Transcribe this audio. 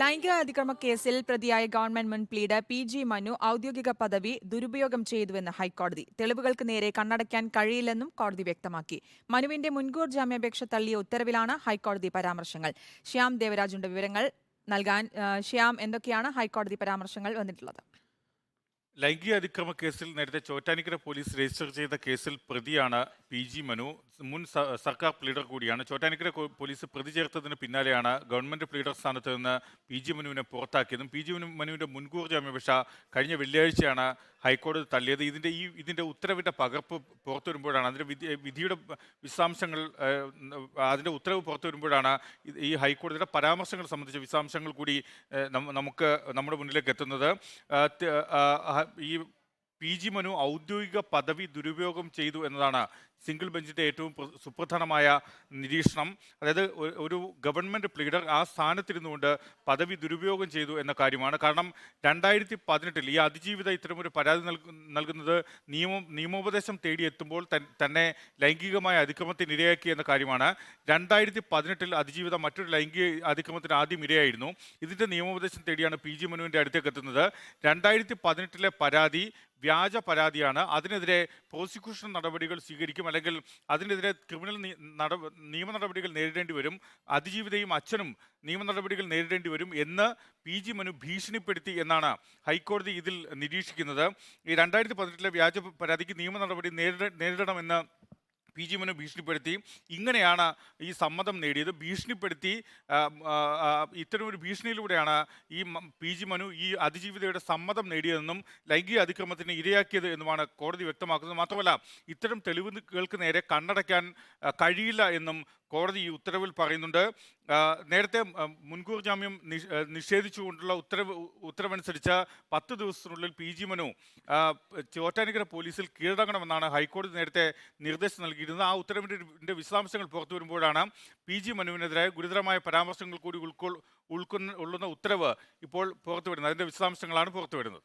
ലൈംഗിക അതിക്രമ കേസിൽ പ്രതിയായ ഗവൺമെന്റ് മുൻ പ്ലീഡർ പി ജി മനു ഔദ്യോഗിക പദവി ദുരുപയോഗം ചെയ്തുവെന്ന് ഹൈക്കോടതി. തെളിവുകൾക്ക് നേരെ കണ്ണടയ്ക്കാൻ കഴിയില്ലെന്നും കോടതി വ്യക്തമാക്കി. മനുവിന്റെ മുൻകൂർ ജാമ്യാപേക്ഷ തള്ളിയ ഉത്തരവിലാണ് ഹൈക്കോടതി പരാമർശങ്ങൾ. ശ്യാം ദേവരാജുണ്ട് വിവരങ്ങൾ നൽകാൻ ശ്യാം എന്തൊക്കെയാണ് ഹൈക്കോടതി പരാമർശങ്ങൾ വന്നിട്ടുള്ളത്? ലൈംഗിക അതിക്രമ കേസിൽ നേരത്തെ ചോറ്റാനിക്കര പോലീസ് രജിസ്റ്റർ ചെയ്ത കേസിൽ പ്രതിയാണ് പി ജി മനു മുൻ സർക്കാർ പ്ലീഡർ കൂടിയാണ്. ചോറ്റാനിക്കര പോലീസ് പ്രതി ചേർത്തതിന് പിന്നാലെയാണ് ഗവൺമെന്റ് പ്ലീഡർ സ്ഥാനത്ത് നിന്ന് പി ജി മനുവിനെ പുറത്താക്കിയതും. പി ജി മനു മനുവിന്റെ മുൻകൂർ ജാമ്യാപേക്ഷ കഴിഞ്ഞ വെള്ളിയാഴ്ചയാണ് ഹൈക്കോടതി തള്ളിയത്. ഇതിന്റെ ഈ ഇതിന്റെ ഉത്തരവിന്റെ പകർപ്പ് പുറത്തു വരുമ്പോഴാണ് അതിന്റെ വിധിയുടെ വിശദാംശങ്ങൾ അതിന്റെ ഉത്തരവ് പുറത്തു വരുമ്പോഴാണ് ഈ ഹൈക്കോടതിയുടെ പരാമർശങ്ങൾ സംബന്ധിച്ച വിശദാംശങ്ങൾ കൂടി നമുക്ക് നമ്മുടെ മുന്നിലേക്ക് എത്തുന്നത്. ഈ പി ജി മനു ഔദ്യോഗിക പദവി ദുരുപയോഗം ചെയ്തു എന്നതാണ് സിംഗിൾ ബെഞ്ചിന്റെ ഏറ്റവും സുപ്രധാനമായ നിരീക്ഷണം. അതായത് ഒരു ഗവൺമെന്റ് പ്ലീഡർ ആ സ്ഥാനത്തിരുന്നുകൊണ്ട് പദവി ദുരുപയോഗം ചെയ്തു എന്ന കാര്യമാണ്. കാരണം രണ്ടായിരത്തി പതിനെട്ടിൽ ഈ അതിജീവിത ഇത്തരമൊരു പരാതി നൽകു- നൽകുന്നത് നിയമം നിയമോപദേശം തേടിയെത്തുമ്പോൾ തന്നെ ലൈംഗികമായ അതിക്രമത്തിന് ഇരയാക്കി എന്ന കാര്യമാണ്. രണ്ടായിരത്തി പതിനെട്ടിൽ അതിജീവിത മറ്റൊരു ലൈംഗിക അതിക്രമത്തിന് ആദ്യം ഇരയായിരുന്നു. ഇതിന്റെ നിയമോപദേശം തേടിയാണ് പി ജി മനുവിന്റെ അടുത്തേക്ക് എത്തുന്നത്. രണ്ടായിരത്തി പതിനെട്ടിലെ പരാതി വ്യാജ പരാതിയാണ്. അതിനെതിരെ പ്രോസിക്യൂഷൻ നടപടികൾ സ്വീകരിക്കും അല്ലെങ്കിൽ അതിനെതിരെ ക്രിമിനൽ നിയമ നടപടികൾ നേരിടേണ്ടി വരും അതിജീവിതയും അച്ഛനും നിയമ നടപടികൾ നേരിടേണ്ടി വരും എന്ന് പി ജി മനു ഭീഷണിപ്പെടുത്തി എന്നാണ് ഹൈക്കോടതി ഇതിൽ നിരീക്ഷിക്കുന്നത്. ഈ രണ്ടായിരത്തി പതിനെട്ടിലെ വ്യാജ പരാതിക്ക് നിയമ നടപടി നേരിട നേരിടണമെന്ന് പി ജി മനു ഭീഷണിപ്പെടുത്തി. ഇങ്ങനെയാണ് ഈ സമ്മതം നേടിയത്. ഭീഷണിപ്പെടുത്തി ഇത്തരമൊരു ഭീഷണിയിലൂടെയാണ് ഈ പി ജി മനു ഈ അതിജീവിതയുടെ സമ്മതം നേടിയതെന്നും ലൈംഗിക അതിക്രമത്തിന് ഇരയാക്കിയത് എന്നുമാണ് കോടതി വ്യക്തമാക്കുന്നത്. മാത്രമല്ല ഇത്തരം തെളിവുകൾക്ക് നേരെ കണ്ണടയ്ക്കാൻ കഴിയില്ല എന്നും കോടതി ഈ ഉത്തരവിൽ പറയുന്നുണ്ട്. നേരത്തെ മുൻകൂർ ജാമ്യം നിഷേധിച്ചുകൊണ്ടുള്ള ഉത്തരവ് ഉത്തരവനുസരിച്ച് പത്ത് ദിവസത്തിനുള്ളിൽ പി ജി മനു ചോറ്റാനിക്കര പോലീസിൽ കീഴടങ്ങണമെന്നാണ് ഹൈക്കോടതി നേരത്തെ നിർദ്ദേശം നൽകിയിരുന്നത് ആ ഉത്തരവിന്റെ വിശദാംശങ്ങൾ പുറത്തു വരുമ്പോഴാണ് പി ജി മനുവിനെതിരായ ഗുരുതരമായ പരാമർശങ്ങൾ കൂടി ഉൾക്കൊ ഉൾക്കൊള്ളുന്ന ഉള്ളുന്ന ഉത്തരവ് ഇപ്പോൾ പുറത്തു വരുന്നത്. അതിന്റെ വിശദാംശങ്ങളാണ് പുറത്തു വരുന്നത്.